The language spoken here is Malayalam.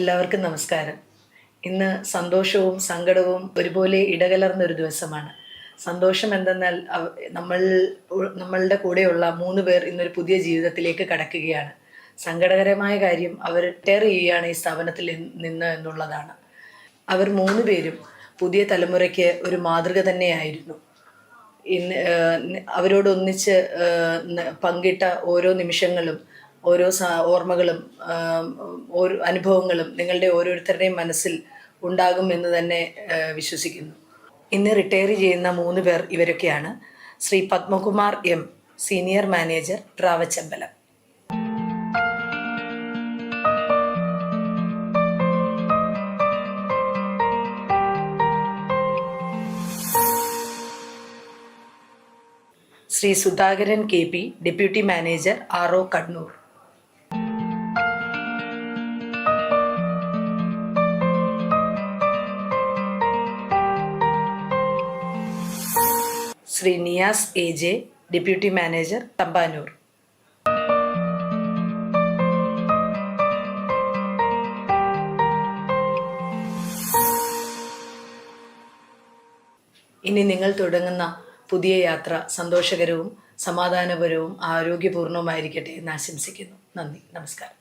എല്ലാവർക്കും നമസ്കാരം. ഇന്ന് സന്തോഷവും സങ്കടവും ഒരുപോലെ ഇടകലർന്ന ഒരു ദിവസമാണ്. സന്തോഷം എന്തെന്നാൽ നമ്മൾ നമ്മളുടെ കൂടെയുള്ള മൂന്ന് പേർ ഇന്നൊരു പുതിയ ജീവിതത്തിലേക്ക് കടക്കുകയാണ്. സങ്കടകരമായ കാര്യം അവർ റിട്ടയർ ചെയ്യുകയാണ് ഈ സ്ഥാപനത്തിൽ നിന്ന് എന്നുള്ളതാണ്. അവർ മൂന്ന് പേരും പുതിയ തലമുറയ്ക്ക് ഒരു മാതൃക തന്നെയായിരുന്നു. അവരോടൊന്നിച്ച് പങ്കിട്ട ഓരോ നിമിഷങ്ങളും ഓരോ ഓർമ്മകളും ഓരോ അനുഭവങ്ങളും നിങ്ങളുടെ ഓരോരുത്തരുടെയും മനസ്സിൽ ഉണ്ടാകും എന്ന് തന്നെ വിശ്വസിക്കുന്നു. ഇന്ന് റിട്ടയർ ചെയ്യുന്ന മൂന്ന് പേർ ഇവരൊക്കെയാണ്. Shri Padmakumar M senior manager റാവച്ചമ്പലം Shri Sudhakaran K P deputy manager R O Kannur. Shri Niyas A J deputy manager Thampanoor. ഇനി നിങ്ങൾ തുടങ്ങുന്ന പുതിയ യാത്ര സന്തോഷകരവും സമാധാനപരവും ആരോഗ്യപൂർണവുമായിരിക്കട്ടെ എന്ന് ആശംസിക്കുന്നു. നന്ദി. നമസ്കാരം.